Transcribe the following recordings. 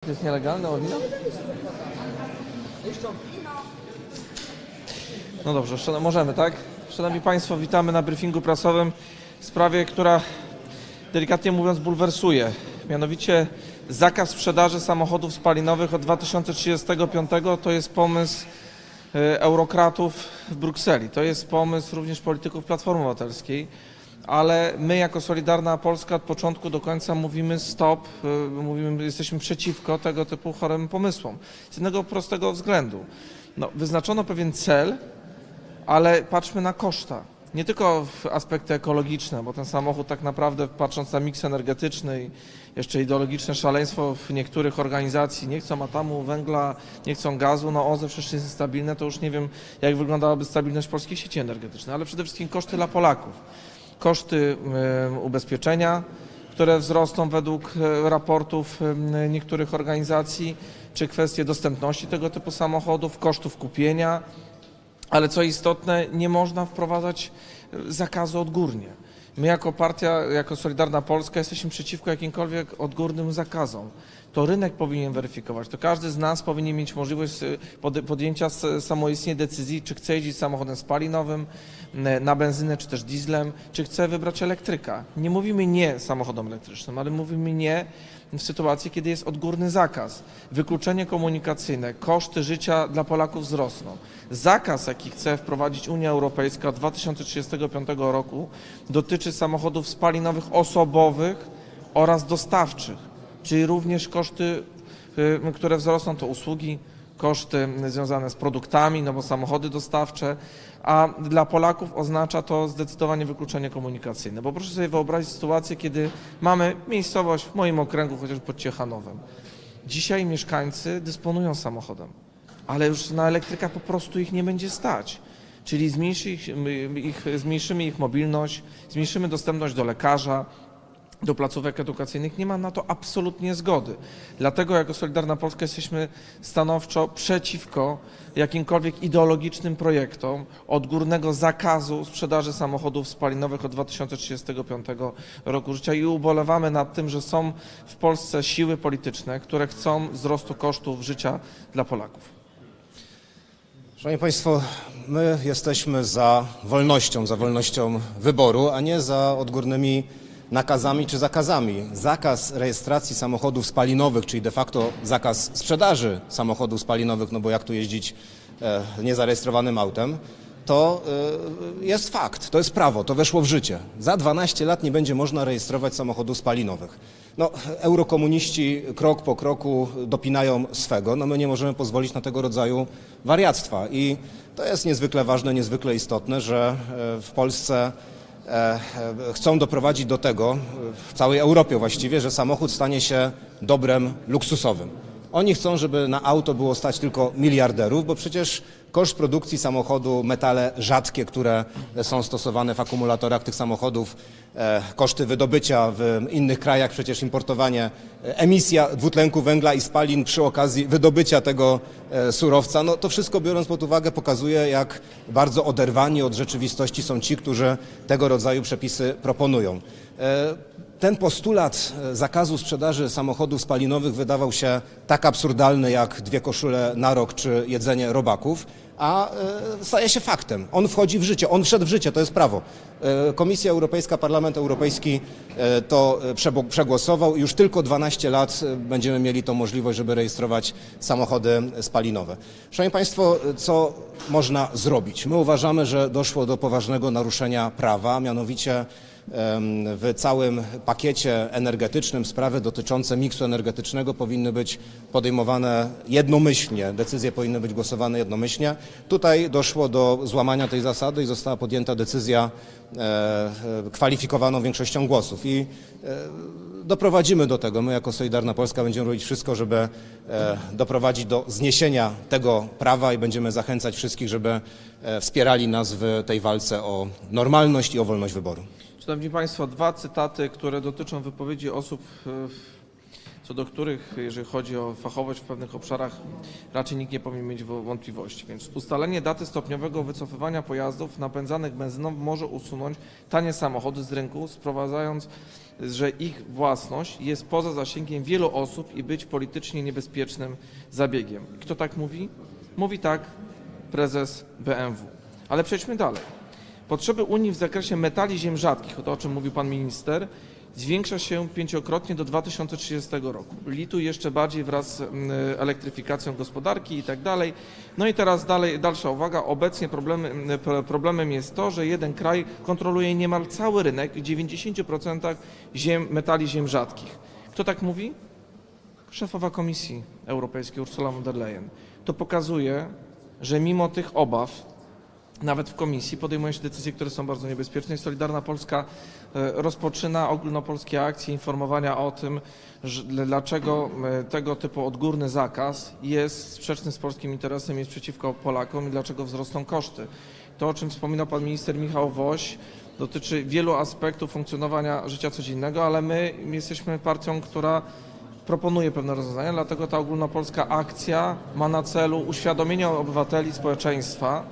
To jest nielegalne wino? No dobrze, możemy, tak? Szanowni Państwo, witamy na briefingu prasowym w sprawie, która delikatnie mówiąc bulwersuje. Mianowicie zakaz sprzedaży samochodów spalinowych od 2035 to jest pomysł e, eurokratów w Brukseli. To jest pomysł również polityków Platformy Obywatelskiej. Ale my jako Solidarna Polska od początku do końca mówimy stop, e, mówimy, jesteśmy przeciwko tego typu chorym pomysłom. Z jednego prostego względu. No, wyznaczono pewien cel, ale patrzmy na koszta. Nie tylko w aspekty ekologiczne, bo ten samochód tak naprawdę patrząc na miks energetyczny i jeszcze ideologiczne szaleństwo w niektórych organizacji, nie chcą atomu, węgla, nie chcą gazu, no OZE przecież jest niestabilne, to już nie wiem jak wyglądałaby stabilność polskiej sieci energetycznej, ale przede wszystkim koszty dla Polaków. Koszty ubezpieczenia, które wzrosną według e, raportów niektórych organizacji, czy kwestie dostępności tego typu samochodów, kosztów kupienia, ale co istotne, nie można wprowadzać e, zakazu odgórnie. My jako partia, jako Solidarna Polska jesteśmy przeciwko jakimkolwiek odgórnym zakazom. To rynek powinien weryfikować. To każdy z nas powinien mieć możliwość pod- podjęcia samoistnie decyzji, czy chce jeździć samochodem spalinowym, n- na benzynę, czy też dieslem, czy chce wybrać elektryka. Nie mówimy nie samochodom elektrycznym, ale mówimy nie w sytuacji, kiedy jest odgórny zakaz. Wykluczenie komunikacyjne, koszty życia dla Polaków wzrosną. Zakaz, jaki chce wprowadzić Unia Europejska od 2035 roku, dotyczy samochodów spalinowych osobowych oraz dostawczych, czyli również koszty, y, które wzrosną, to usługi, koszty związane z produktami, no bo samochody dostawcze, a dla Polaków oznacza to zdecydowanie wykluczenie komunikacyjne. Bo proszę sobie wyobrazić sytuację, kiedy mamy miejscowość w moim okręgu, chociażby pod Ciechanowem. Dzisiaj mieszkańcy dysponują samochodem, ale już na elektryka po prostu ich nie będzie stać. Czyli zmniejszy ich, ich, zmniejszymy ich mobilność, zmniejszymy dostępność do lekarza, do placówek edukacyjnych. Nie ma na to absolutnie zgody. Dlatego jako Solidarna Polska jesteśmy stanowczo przeciwko jakimkolwiek ideologicznym projektom odgórnego zakazu sprzedaży samochodów spalinowych od 2035 roku życia i ubolewamy nad tym, że są w Polsce siły polityczne, które chcą wzrostu kosztów życia dla Polaków. Szanowni Państwo, my jesteśmy za wolnością, za wolnością wyboru, a nie za odgórnymi nakazami czy zakazami. Zakaz rejestracji samochodów spalinowych, czyli de facto zakaz sprzedaży samochodów spalinowych, no bo jak tu jeździć e, niezarejestrowanym autem, to e, jest fakt, to jest prawo, to weszło w życie. Za 12 lat nie będzie można rejestrować samochodów spalinowych. No, eurokomuniści krok po kroku dopinają swego. No, my nie możemy pozwolić na tego rodzaju wariactwa. I to jest niezwykle ważne, niezwykle istotne, że e, w Polsce chcą doprowadzić do tego, e, w całej Europie właściwie, że samochód stanie się dobrem luksusowym. Oni chcą, żeby na auto było stać tylko miliarderów, bo przecież koszt produkcji samochodu, metale rzadkie, które są stosowane w akumulatorach tych samochodów, e, koszty wydobycia w innych krajach, przecież importowanie, e, emisja dwutlenku węgla i spalin przy okazji wydobycia tego e, surowca, no to wszystko biorąc pod uwagę pokazuje, jak bardzo oderwani od rzeczywistości są ci, którzy tego rodzaju przepisy proponują. Ten postulat e, zakazu sprzedaży samochodów spalinowych wydawał się tak absurdalny jak dwie koszule na rok czy jedzenie robaków, a e, staje się faktem. On wchodzi w życie, on wszedł w życie, to jest prawo. E, Komisja Europejska, Parlament Europejski to przegłosował już tylko 12 lat będziemy mieli tą możliwość, żeby rejestrować samochody spalinowe. Szanowni Państwo, co można zrobić? My uważamy, że doszło do poważnego naruszenia prawa, mianowicie w całym pakiecie energetycznym sprawy dotyczące miksu energetycznego powinny być podejmowane jednomyślnie, decyzje powinny być głosowane jednomyślnie. Tutaj doszło do złamania tej zasady i została podjęta decyzja e, e, kwalifikowaną większością głosów. I e, doprowadzimy do tego. My jako Solidarna Polska będziemy robić wszystko, żeby doprowadzić do zniesienia tego prawa i będziemy zachęcać wszystkich, żeby wspierali nas w tej walce o normalność i o wolność wyboru. Szanowni Państwo, dwa cytaty, które dotyczą wypowiedzi osób e, co do których, jeżeli chodzi o fachowość w pewnych obszarach, raczej nikt nie powinien mieć wo- wątpliwości. Więc ustalenie daty stopniowego wycofywania pojazdów napędzanych benzyną może usunąć tanie samochody z rynku, sprowadzając, że ich własność jest poza zasięgiem wielu osób i być politycznie niebezpiecznym zabiegiem. Kto tak mówi? Mówi tak prezes BMW. Ale przejdźmy dalej. Potrzeby Unii w zakresie metali ziem rzadkich, to o czym mówił pan minister, zwiększa się pięciokrotnie do 2030 roku. Litu jeszcze bardziej wraz z mm, elektryfikacją gospodarki i tak dalej. No i teraz dalej, dalsza uwaga. Obecnie mm, pro- problemem jest to, że jeden kraj kontroluje niemal cały rynek w 90% ziem, metali ziem rzadkich. Kto tak mówi? Szefowa Komisji Europejskiej Ursula von der Leyen. To pokazuje, że mimo tych obaw nawet w komisji podejmują się decyzje, które są bardzo niebezpieczne. Solidarna Polska e, rozpoczyna ogólnopolskie akcje informowania o tym, dlaczego e, tego typu odgórny zakaz jest sprzeczny z polskim interesem, jest przeciwko Polakom i dlaczego wzrosną koszty. To, o czym wspominał pan minister Michał Woś, dotyczy wielu aspektów funkcjonowania życia codziennego, ale my jesteśmy partią, która proponuje pewne rozwiązania, dlatego ta ogólnopolska akcja ma na celu uświadomienie obywateli, społeczeństwa,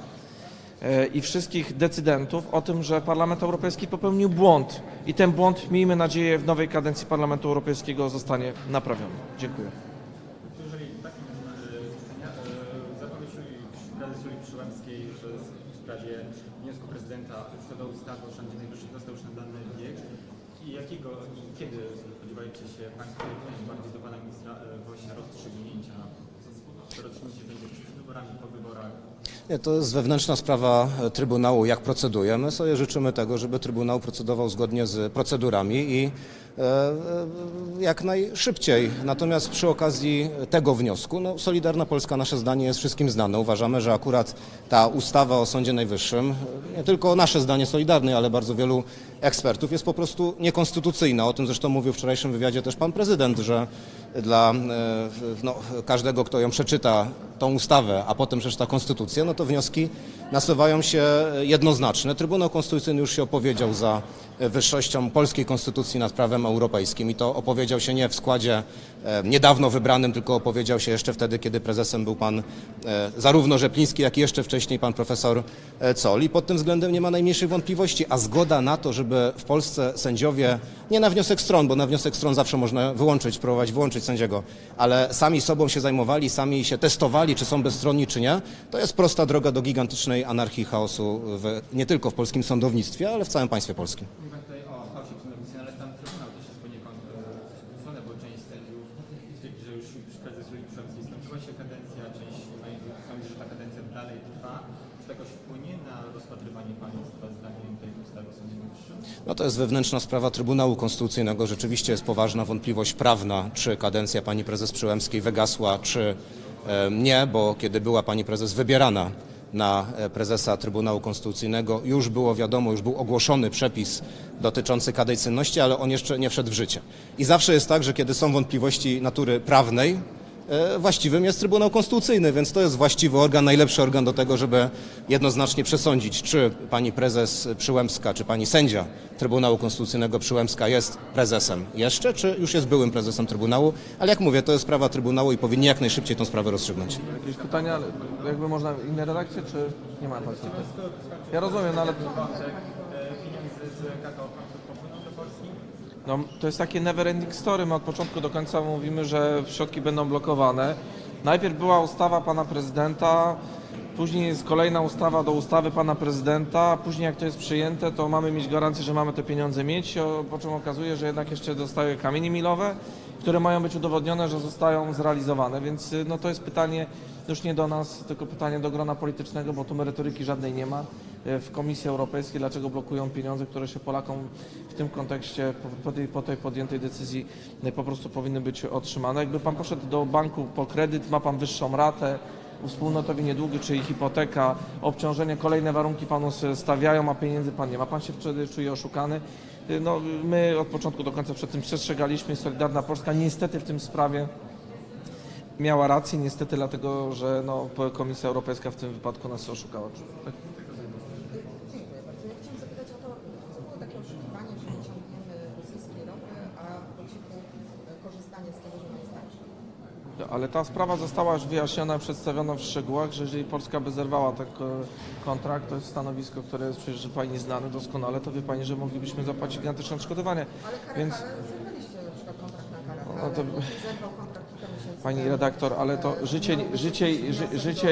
i wszystkich decydentów o tym, że Parlament Europejski popełnił błąd i ten błąd, miejmy nadzieję, w nowej kadencji Parlamentu Europejskiego zostanie naprawiony. Dziękuję. Jeżeli takie e, e, że sprawie prezydenta i jakiego i kiedy spodziewajcie się Państwo bardziej do Pana Ministra e, Wosia rozstrzygnięcia? Rozstrzygnięcie będzie wyborami, po wyborach? Nie, to jest wewnętrzna sprawa e, Trybunału, jak proceduje. My sobie życzymy tego, żeby Trybunał procedował zgodnie z procedurami i e, e, jak najszybciej. Natomiast przy okazji tego wniosku, no, Solidarna Polska, nasze zdanie jest wszystkim znane. Uważamy, że akurat ta ustawa o Sądzie Najwyższym, nie tylko nasze zdanie Solidarnej, ale bardzo wielu ekspertów, jest po prostu niekonstytucyjna. O tym zresztą mówił w wczorajszym wywiadzie też pan prezydent, że dla e, no, każdego, kto ją przeczyta, tą ustawę, a potem przeczyta konstytucję, no to wnioski nasuwają się jednoznaczne. Trybunał Konstytucyjny już się opowiedział za wyższością polskiej konstytucji nad prawem europejskim i to opowiedział się nie w składzie e, niedawno wybranym, tylko opowiedział się jeszcze wtedy, kiedy prezesem był pan e, zarówno Rzepliński, jak i jeszcze wcześniej pan profesor Col. I pod tym względem nie ma najmniejszych wątpliwości, a zgoda na to, żeby w Polsce sędziowie, nie na wniosek stron, bo na wniosek stron zawsze można wyłączyć, próbować wyłączyć sędziego, ale sami sobą się zajmowali, sami się testowali, czy są bezstronni, czy nie, to jest prosta droga do gigantycznej anarchii, chaosu w, nie tylko w polskim sądownictwie, ale w całym państwie polskim. Mówi Pan tutaj o chaosie w sądownictwie, ale tam Trybunał też jest poniekąd e, skrócony, bo część sędziów twierdzi, że już prezes Julii Przyłębskiej skończyła się kadencja, część sądzi, że ta kadencja dalej trwa. Czy to jakoś wpłynie na rozpatrywanie Państwa zdaniem tej ustawy o Sądzie Najwyższym? No to jest wewnętrzna sprawa Trybunału Konstytucyjnego. Rzeczywiście jest poważna wątpliwość prawna, czy kadencja pani prezes Przyłębskiej wygasła, czy e, nie, bo kiedy była pani prezes wybierana na e, prezesa Trybunału Konstytucyjnego, już było wiadomo, już był ogłoszony przepis dotyczący kadencyjności, ale on jeszcze nie wszedł w życie. I zawsze jest tak, że kiedy są wątpliwości natury prawnej, właściwym jest Trybunał Konstytucyjny, więc to jest właściwy organ, najlepszy organ do tego, żeby jednoznacznie przesądzić, czy pani prezes Przyłębska, czy pani sędzia Trybunału Konstytucyjnego Przyłębska jest prezesem jeszcze, czy już jest byłym prezesem Trybunału. Ale jak mówię, to jest sprawa Trybunału i powinni jak najszybciej tą sprawę rozstrzygnąć. Jakieś pytania, ale jakby można inne redakcje, czy nie ma Państwa? Ja rozumiem, no ale Wątek e, pieniędzy z KKO? No, to jest takie never ending story. My od początku do końca mówimy, że środki będą blokowane. Najpierw była ustawa pana prezydenta, później jest kolejna ustawa do ustawy pana prezydenta, później jak to jest przyjęte, to mamy mieć gwarancję, że mamy te pieniądze mieć, po czym okazuje, że jednak jeszcze zostały kamienie milowe, które mają być udowodnione, że zostają zrealizowane, więc y, no, to jest pytanie już nie do nas, tylko pytanie do grona politycznego, bo tu merytoryki żadnej nie ma w Komisji Europejskiej, dlaczego blokują pieniądze, które się Polakom w tym kontekście po, tej, po tej podjętej decyzji y, po prostu powinny być otrzymane. Jakby pan poszedł do banku po kredyt, ma pan wyższą ratę, wspólnotowi niedługi, czyli hipoteka, obciążenie, kolejne warunki panu stawiają, a pieniędzy pan nie ma. Pan się wtedy czuje oszukany. Y, No, my od początku do końca przed tym przestrzegaliśmy. Solidarna Polska niestety w tym sprawie miała rację, niestety dlatego, że no, Komisja Europejska w tym wypadku nas oszukała. Dziękuję bardzo. Ja chciałam zapytać o to, co było takie oszukiwanie, że nie ciągniemy rosyjskiej ropy, a po cichu e, korzystanie z tego, że ale ta sprawa została już wyjaśniona, przedstawiona w szczegółach, że jeżeli Polska by zerwała ten ko- kontrakt, to jest stanowisko, które jest przecież Pani znane doskonale, to wie Pani, że moglibyśmy zapłacić gigantyczne odszkodowanie. Ale Więc na przykład kontrakt na. No to- Pani redaktor, ale to życie, życie, ży, życie,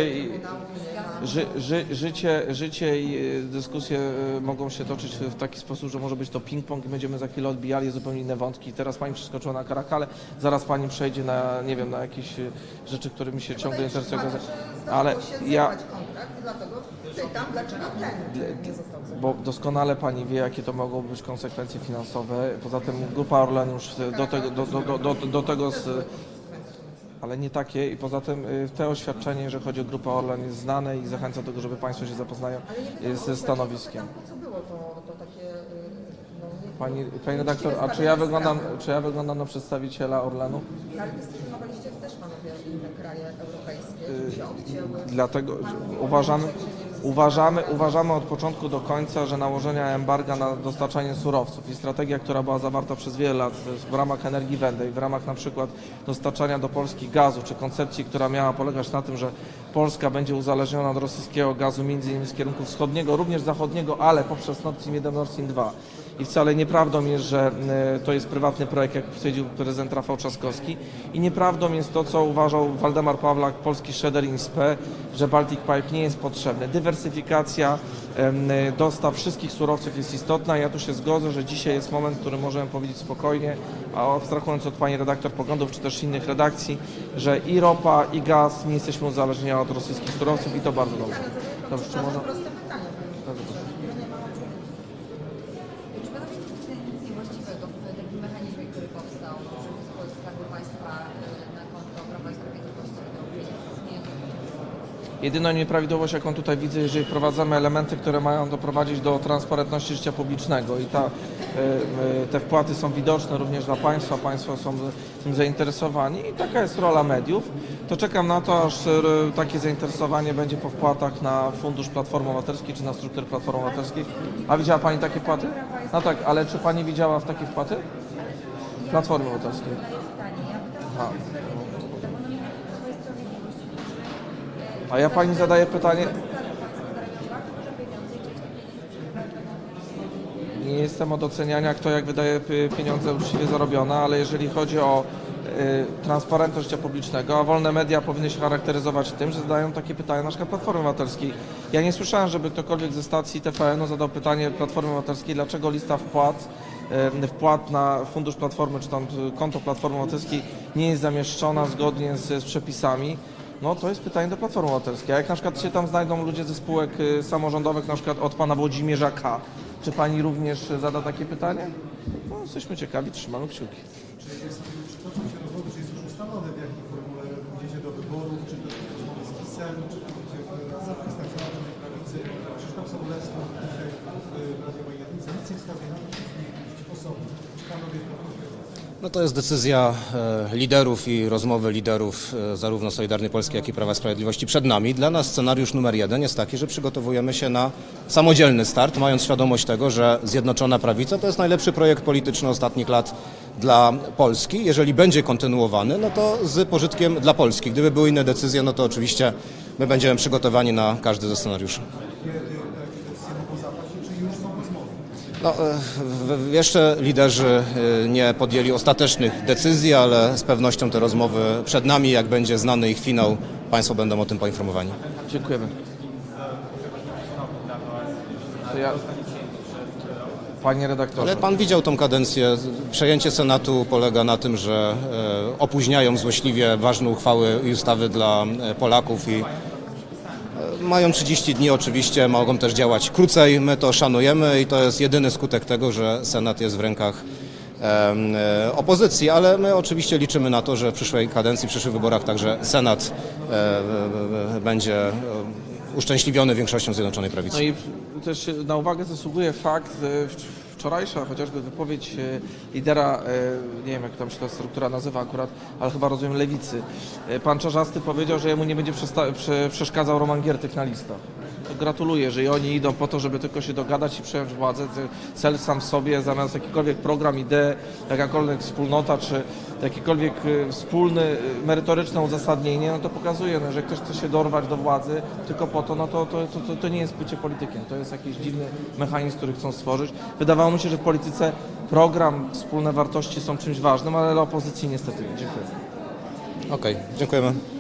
ży, ży, życie, życie i y, dyskusje y, mogą się toczyć w taki sposób, że może być to ping-pong i będziemy za chwilę odbijali zupełnie inne wątki. Teraz Pani przeskoczyła na Karakale, zaraz Pani przejdzie na, nie wiem, na jakieś y, rzeczy, którymi się ciągle interesują. Ale ja, dlatego pytam, dlaczego ten nie został zerwany. bo doskonale Pani wie, jakie to mogą być konsekwencje finansowe. Poza tym Grupa Orlen już do tego, do, do, do, do, do tego z, ale nie takie i poza tym y, te oświadczenie, jeżeli chodzi o Grupę Orlen jest znane i zachęcam do tego, żeby Państwo się zapoznają ze Orlen, stanowiskiem. pytam, Po co było to, to takie... y, No, Pani, pani redaktor, a czy ja wyglądam, czy ja wyglądam na przedstawiciela Orlenu? Ale też panowie inne kraje europejskie, Y, się odcięły. Dlatego że uważamy, uważamy, od początku do końca, że nałożenia embarga na dostarczanie surowców i strategia, która była zawarta przez wiele lat w ramach energii Wędej, w ramach na przykład dostarczania do Polski gazu, czy koncepcji, która miała polegać na tym, że Polska będzie uzależniona od rosyjskiego gazu, między innymi z kierunku wschodniego, również zachodniego, ale poprzez Nord Stream 1, Nord Stream 2. I wcale nieprawdą jest, że e, to jest prywatny projekt, jak stwierdził prezydent Rafał Trzaskowski. I nieprawdą jest to, co uważał Waldemar Pawlak, polski Shredder INSPE, że Baltic Pipe nie jest potrzebny. Dywersyfikacja e, dostaw wszystkich surowców jest istotna. Ja tu się zgodzę, że dzisiaj jest moment, w którym możemy powiedzieć spokojnie, a abstrahując od pani redaktor poglądów, czy też innych redakcji, że i ropa, i gaz nie jesteśmy uzależnieni od rosyjskich surowców i to bardzo dobrze. Dobrze, czy można? proste pytanie. Dobrze. Czy panowie nie widzicie nic niewłaściwego w takim mechanizmie, który powstał, że spółek Skarbu Państwa y, na konto Prawa i Sprawiedliwości do pieniędzy zmieniać? Jedyną nieprawidłowość, jaką tutaj widzę, jeżeli wprowadzamy elementy, które mają doprowadzić do transparentności życia publicznego i ta, e, e, te wpłaty są widoczne również dla Państwa, Państwo są tym zainteresowani i taka jest rola mediów, to czekam na to, aż e, takie zainteresowanie będzie po wpłatach na Fundusz Platformy Obywatelskiej czy na strukturę Platformy Obywatelskiej. A widziała Pani takie wpłaty? No tak, ale czy Pani widziała w takie wpłaty? Platformy Obywatelskiej. Aha. A ja Pani zadaję pytanie, Nie jestem od oceniania, kto jak wydaje pi- pieniądze uczciwie zarobione, ale jeżeli chodzi o y, transparentność życia publicznego, a wolne media powinny się charakteryzować tym, że zadają takie pytania na przykład Platformy Obywatelskiej. Ja nie słyszałem, żeby ktokolwiek ze stacji TVN-u zadał pytanie Platformy Obywatelskiej, dlaczego lista wpłat y, wpłat na fundusz Platformy, czy tam konto Platformy Obywatelskiej nie jest zamieszczona zgodnie z, z przepisami. No to jest pytanie do Platformy Obywatelskiej. A jak na przykład się tam znajdą ludzie ze spółek y, samorządowych, na przykład od pana Włodzimierza K., czy pani również zada takie pytanie? No, jesteśmy ciekawi, trzymamy kciuki. Czy, jest, czy toczą się rozmowy, czy jest już ustalone, w jakiej formule pójdziecie do wyborów, czy to będzie z PiSem, czy to będzie w zapisach Zjednoczonej Prawicy, Krzysztof Sobolewski dzisiaj w Radzie Majewnicy, nic nie wskazuje na to, że. Czy panowie to No to jest decyzja e, liderów i rozmowy liderów e, zarówno Solidarnej Polski, jak i Prawa Sprawiedliwości przed nami. Dla nas scenariusz numer jeden jest taki, że przygotowujemy się na samodzielny start, mając świadomość tego, że Zjednoczona Prawica to jest najlepszy projekt polityczny ostatnich lat dla Polski. Jeżeli będzie kontynuowany, no to z pożytkiem dla Polski. Gdyby były inne decyzje, no to oczywiście my będziemy przygotowani na każdy ze scenariuszy. No, e, jeszcze liderzy e, nie podjęli ostatecznych decyzji, ale z pewnością te rozmowy przed nami. Jak będzie znany ich finał, Państwo będą o tym poinformowani. Dziękujemy. Ja... Panie redaktorze, Ale Pan widział tą kadencję. Przejęcie Senatu polega na tym, że e, opóźniają złośliwie ważne uchwały i ustawy dla Polaków i mają 30 dni oczywiście, mogą też działać krócej. My to szanujemy i to jest jedyny skutek tego, że Senat jest w rękach e, opozycji, ale my oczywiście liczymy na to, że w przyszłej kadencji, w przyszłych wyborach także Senat e, e, będzie uszczęśliwiony większością Zjednoczonej Prawicy. no i też na uwagę zasługuje fakt, wczorajsza chociażby wypowiedź e, lidera, e, nie wiem jak tam się ta struktura nazywa akurat, ale chyba rozumiem lewicy. E, Pan Czarzasty powiedział, że jemu nie będzie przeszkadzał Roman Giertych na listach. Gratuluję. Jeżeli oni idą po to, żeby tylko się dogadać i przejąć władzę, cel sam w sobie, zamiast jakikolwiek program, ideę, jakakolwiek wspólnota, czy jakiekolwiek y, wspólne, y, merytoryczne uzasadnienie, no to pokazuje, no, że ktoś chce się dorwać do władzy tylko po to, no to, to, to, to, nie jest bycie politykiem. To jest jakiś dziwny mechanizm, który chcą stworzyć. Wydawało mi się, że w polityce program, wspólne wartości są czymś ważnym, ale dla opozycji niestety nie. Dziękuję. Okej, dziękujemy.